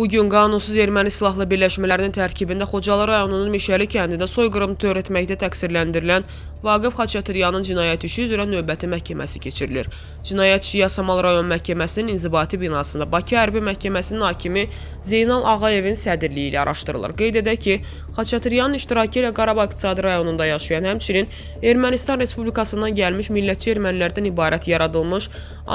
Bu gün qanunsuz erməni silahlı birləşmələrinin tərkibində Xocalı rayonunun Mişəli kəndində soyqırım törətməkdə təqsirləndirilən Vaqif Xaçatüryanın cinayət işi üzrə növbəti məhkəməsi keçirilir. Cinayətçi Yasamal rayon məhkəməsinin inzibati binasında Bakı Hərbi Məhkəməsinin hakimi Zeynal Ağayevin sədrliyi ilə araşdırılır. Qeyd edək ki, Xaçatüryanın iştirakı ilə Qarabağ iqtisadi rayonunda yaşayan, həmçinin Ermənistan Respublikasından gəlmiş millətçi ermənilərdən ibarət yaradılmış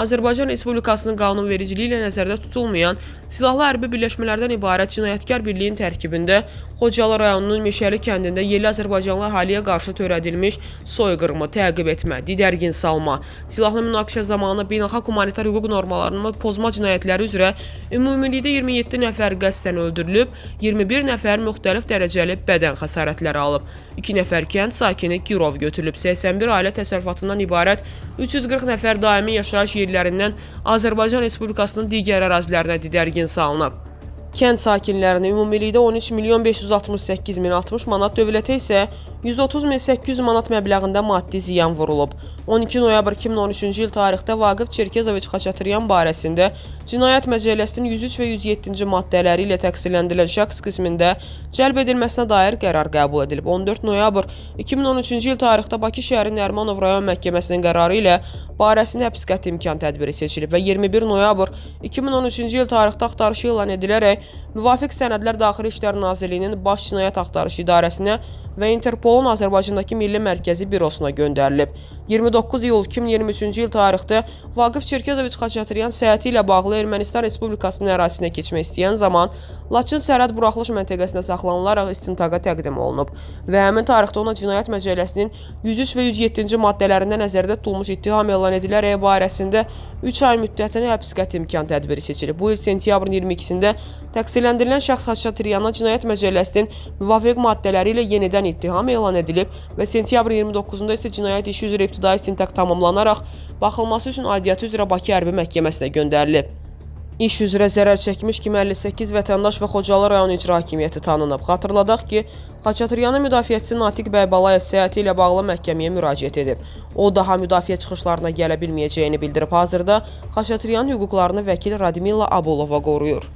Azərbaycan Respublikasının qanunvericiliyi ilə nəzərdə tutulmayan silahlı hərbi birləşmələrdən ibarət cinayətkar birliyin tərkibində Xocalı rayonunun Meşəli kəndində yerli Azərbaycanlı əhaliyə qarşı törədilmiş soyqırımı, təqib etmə, didərgin salma, silahlı münaqişə zamanı beynəlxalq humanitar hüquq normalarını pozma cinayətləri üzrə ümumilikdə 27 nəfər qəsdən öldürülüb, 21 nəfər müxtəlif dərəcəli bədən xəsarətləri alıb. 2 nəfər kənd sakini girov götürülüb, 81 ailə təsərrüfatından ibarət 340 nəfər daimi yaşayış yerlərindən Azərbaycan Respublikasının digər ərazilərinə didərgin salınıb. Kənd sakinlərinə ümumilikdə 13 milyon 568 min 60 manat, dövlətə isə 130 min 800 manat məbləğində maddi ziyan vurulub. 12 noyabr 2013-cü il tarixdə Vaqif Çerkezoviç Xaçatüryan barəsində Cinayət Məcəlləsinin 103 və 107-ci maddələri ilə təqsirləndirilən şəxs qismində cəlb edilməsinə dair qərar qəbul edilib. 14 noyabr 2013-cü il tarixdə Bakı şəhəri Nərimanov rayon məhkəməsinin qərarı ilə barəsində həbs qəti imkan tədbiri seçilib və 21 noyabr 2013-cü il tarixdə axtarışı elan edilərək müvafiq sənədlər Daxili İşlər Nazirliyinin Baş Cinayət Axtarış İdarəsinə və Interpolun Azərbaycandakı Milli Mərkəzi bürosuna göndərilib. 29 iyul 2023-cü il tarixdə Vaqif Çerkezoviç Xaçatüryan səyahəti ilə bağlı Ermənistan Respublikasının ərazisinə keçmək istəyən zaman Laçın sərhəd buraxılış məntəqəsində saxlanılaraq istintaqa təqdim olunub və həmin tarixdə ona Cinayət Məcəlləsinin 103 və 107-ci maddələrində nəzərdə tutulmuş ittiham elan edilərək barəsində 3 ay müddətinə həbs qəti imkan tədbiri seçilib. Bu il sentyabrın 22-sində təqsirləndirilən şəxs Xaçatıryana Cinayət Məcəlləsinin müvafiq maddələri ilə yenidən ittiham elan edilib və sentyabrın 29-da isə cinayət işi üzrə ibtidai istintaq tamamlanaraq baxılması üçün aidiyyatı üzrə Bakı Hərbi Məhkəməsinə göndərilib. İş üzrə zərər çəkmiş kimi 58 vətəndaş və Xocalı rayon icra hakimiyyəti tanınıb. Xatırladaq ki, Xaçatüryanın müdafiəçisi Natiq Bəybalayev səyahəti ilə bağlı məhkəməyə müraciət edib. O daha müdafiə çıxışlarına gələ bilməyəcəyini bildirib. Hazırda Xaçatüryanın hüquqlarını vəkil Radmila Abulova qoruyur.